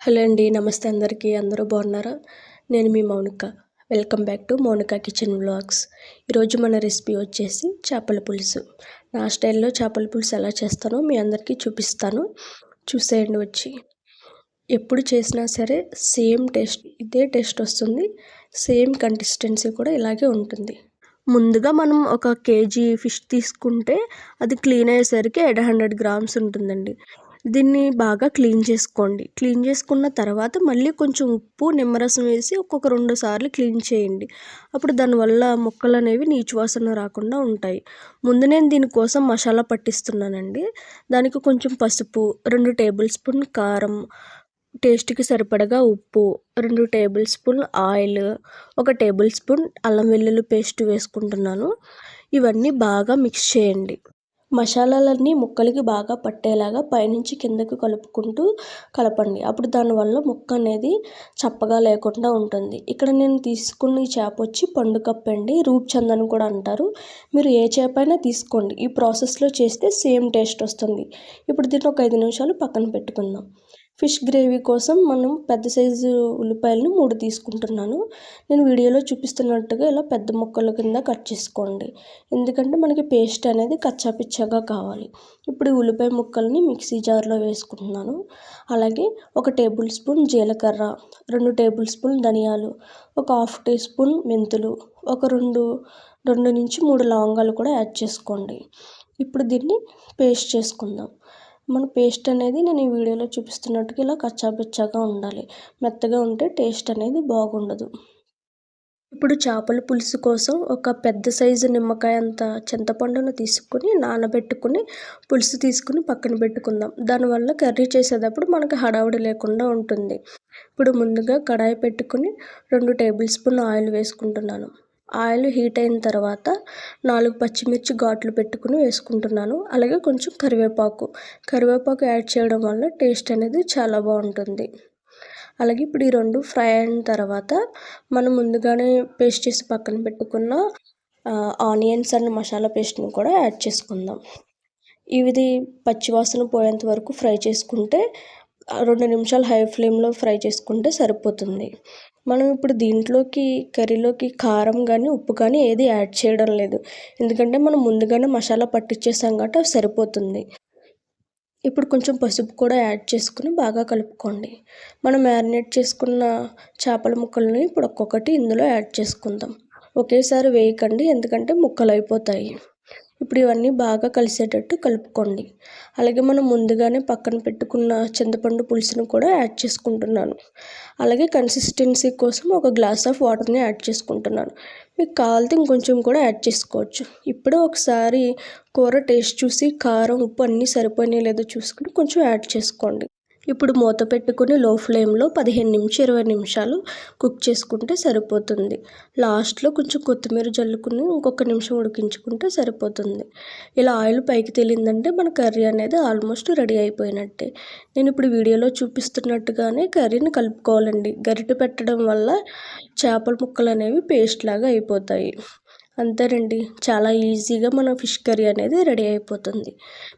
Hello అండి నమస్తే అందరికీ. అందరూ బాగున్నారా? నేను మీ Mounika. Welcome back to Mounika kitchen vlogs. ఈరోజు మన రెసిపీ వచ్చేసి చేపల పులుసు. నా స్టైల్లో చేపల పులుసు ఎలా చేస్తానో మీ అందరికీ చూపిస్తాను. చూసేయండి వచ్చి. ఎప్పుడు చేసినా సరే సేమ్ టేస్ట్ ఇదే టేస్ట్ వస్తుంది. సేమ్ కన్సిస్టెన్సీ కూడా ఇలాగే ఉంటుంది. ముందుగా మనం ఒక కేజీ ఫిష్ తీసుకుంటే అది క్లీన్ అయ్యేసరికి ఎయిట్ హండ్రెడ్ గ్రామ్స్ ఉంటుందండి. దీన్ని బాగా క్లీన్ చేసుకోండి. క్లీన్ చేసుకున్న తర్వాత మళ్ళీ కొంచెం ఉప్పు నిమ్మరసం వేసి ఒక్కొక్క రెండు సార్లు క్లీన్ చేయండి. అప్పుడు దానివల్ల మొక్కలు అనేవి నీచు వాసన రాకుండా ఉంటాయి. ముందు నేను దీనికోసం మసాలా పట్టిస్తున్నానండి. దానికి కొంచెం పసుపు రెండు టేబుల్ స్పూన్ కారం టేస్ట్కి సరిపడగా ఉప్పు రెండు టేబుల్ స్పూన్ ఆయిల్ ఒక టేబుల్ స్పూన్ అల్లం వెల్లుల్లి పేస్ట్ వేసుకుంటున్నాను. ఇవన్నీ బాగా మిక్స్ చేయండి. మసాలాలన్నీ ముక్కలకి బాగా పట్టేలాగా పైనుంచి కిందకి కలుపుకుంటూ కలపండి. అప్పుడు దానివల్ల ముక్క అనేది చప్పగా లేకుండా ఉంటుంది. ఇక్కడ నేను తీసుకున్న ఈ చేప వచ్చి పండు కప్పండి రూప్చంద్ అని కూడా అంటారు. మీరు ఏ చేప అయినా తీసుకోండి. ఈ ప్రాసెస్లో చేస్తే సేమ్ టేస్ట్ వస్తుంది. ఇప్పుడు దీన్ని ఒక ఐదు నిమిషాలు పక్కన పెట్టుకుందాం. ఫిష్ గ్రేవీ కోసం మనం పెద్ద సైజు ఉల్లిపాయలను మూడు తీసుకుంటున్నాను. నేను వీడియోలో చూపిస్తున్నట్టుగా ఇలా పెద్ద ముక్కల కింద కట్ చేసుకోండి. ఎందుకంటే మనకి పేస్ట్ అనేది కచ్చాపిచ్చాగా కావాలి. ఇప్పుడు ఉల్లిపాయ ముక్కల్ని మిక్సీ జార్లో వేసుకుంటున్నాను. అలాగే ఒక టేబుల్ స్పూన్ జీలకర్ర రెండు టేబుల్ స్పూన్ ధనియాలు ఒక హాఫ్ టీ స్పూన్ మెంతులు ఒక రెండు రెండు నుంచి మూడు లవంగాలు కూడా యాడ్ చేసుకోండి. ఇప్పుడు దీన్ని పేస్ట్ చేసుకుందాం. మన పేస్ట్ అనేది నేను ఈ వీడియోలో చూపిస్తున్నట్టుగా ఇలా కచ్చాపిచ్చాగా ఉండాలి. మెత్తగా ఉంటే టేస్ట్ అనేది బాగుండదు. ఇప్పుడు చేపల పులుసు కోసం ఒక పెద్ద సైజు నిమ్మకాయ అంత చింతపండును తీసుకుని నానబెట్టుకుని పులుసు తీసుకుని పక్కన పెట్టుకుందాం. దానివల్ల కర్రీ చేసేటప్పుడు మనకు హడావుడి లేకుండా ఉంటుంది. ఇప్పుడు ముందుగా కడాయి పెట్టుకుని రెండు టేబుల్ స్పూన్ ఆయిల్ వేసుకుంటున్నాను. ఆయిల్ హీట్ అయిన తర్వాత నాలుగు పచ్చిమిర్చి ఘాట్లు పెట్టుకుని వేసుకుంటున్నాను. అలాగే కొంచెం కరివేపాకు. కరివేపాకు యాడ్ చేయడం వల్ల టేస్ట్ అనేది చాలా బాగుంటుంది. అలాగే ఇప్పుడు ఈ రెండు ఫ్రై అయిన తర్వాత మనం ముందుగానే పేస్ట్ చేసి పక్కన పెట్టుకున్న ఆనియన్స్ అండ్ మసాలా పేస్ట్ని కూడా యాడ్ చేసుకుందాం. ఇది పచ్చివాసన పోయేంత వరకు ఫ్రై చేసుకుంటే రెండు నిమిషాలు హై ఫ్లేమ్లో ఫ్రై చేసుకుంటే సరిపోతుంది. మనం ఇప్పుడు దీంట్లోకి కర్రీలోకి కారం కానీ ఉప్పు కానీ ఏది యాడ్ చేయడం లేదు. ఎందుకంటే మనం ముందుగానే మసాలా పట్టించేసాం కాబట్టి అవి సరిపోతుంది. ఇప్పుడు కొంచెం పసుపు కూడా యాడ్ చేసుకుని బాగా కలుపుకోండి. మనం మ్యారినేట్ చేసుకున్న చేపల ముక్కల్ని ఇప్పుడు ఒక్కొక్కటి ఇందులో యాడ్ చేసుకుందాం. ఒకేసారి వేయకండి ఎందుకంటే ముక్కలు అయిపోతాయి ఇప్పుడు ఇవన్నీ బాగా కలిసేటట్టు కలుపుకోండి. అలాగే మనం ముందుగానే పక్కన పెట్టుకున్న చింతపండు పులుసును కూడా యాడ్ చేసుకుంటున్నాను. అలాగే కన్సిస్టెన్సీ కోసం ఒక గ్లాస్ ఆఫ్ వాటర్ని యాడ్ చేసుకుంటున్నాను. మీకు కావాలితే ఇంకొంచెం కూడా యాడ్ చేసుకోవచ్చు. ఇప్పుడు ఒకసారి కూర టేస్ట్ చూసి కారం ఉప్పు అన్నీ సరిపోయినాయి లేదో చూసుకుని కొంచెం యాడ్ చేసుకోండి. ఇప్పుడు మూత పెట్టుకుని లో ఫ్లేమ్లో పదిహేను నిమిషం ఇరవై నిమిషాలు కుక్ చేసుకుంటే సరిపోతుంది. లాస్ట్లో కొంచెం కొత్తిమీర జల్లుకుని ఇంకొక నిమిషం ఉడికించుకుంటే సరిపోతుంది. ఇలా ఆయిల్ పైకి తేలిందంటే మన కర్రీ అనేది ఆల్మోస్ట్ రెడీ అయిపోయినట్టే. నేను ఇప్పుడు వీడియోలో చూపిస్తున్నట్టుగానే కర్రీని కలుపుకోవాలండి. గరిటె పెట్టడం వల్ల చేపల ముక్కలు అనేవి పేస్ట్ లాగా అయిపోతాయి. అంతేనండి. చాలా ఈజీగా మన ఫిష్ కర్రీ అనేది రెడీ అయిపోతుంది.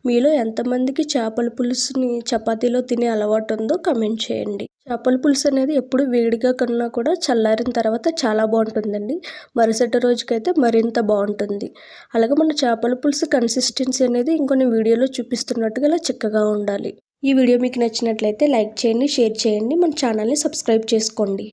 మీలో ఎంతమందికి చేపల పులుసుని చపాతీలో తినే అలవాటు ఉందో కమెంట్ చేయండి. చేపల పులుసు అనేది ఎప్పుడు వేడిగా కన్నా కూడా చల్లారిన తర్వాత చాలా బాగుంటుందండి. మరుసటి రోజుకైతే మరింత బాగుంటుంది. అలాగే మన చేపల పులుసు కన్సిస్టెన్సీ అనేది ఇంకొన్ని వీడియోలో చూపిస్తున్నట్టుగా ఇలా చిక్కగా ఉండాలి. ఈ వీడియో మీకు నచ్చినట్లయితే లైక్ చేయండి షేర్ చేయండి. మన ఛానల్ని సబ్స్క్రైబ్ చేసుకోండి.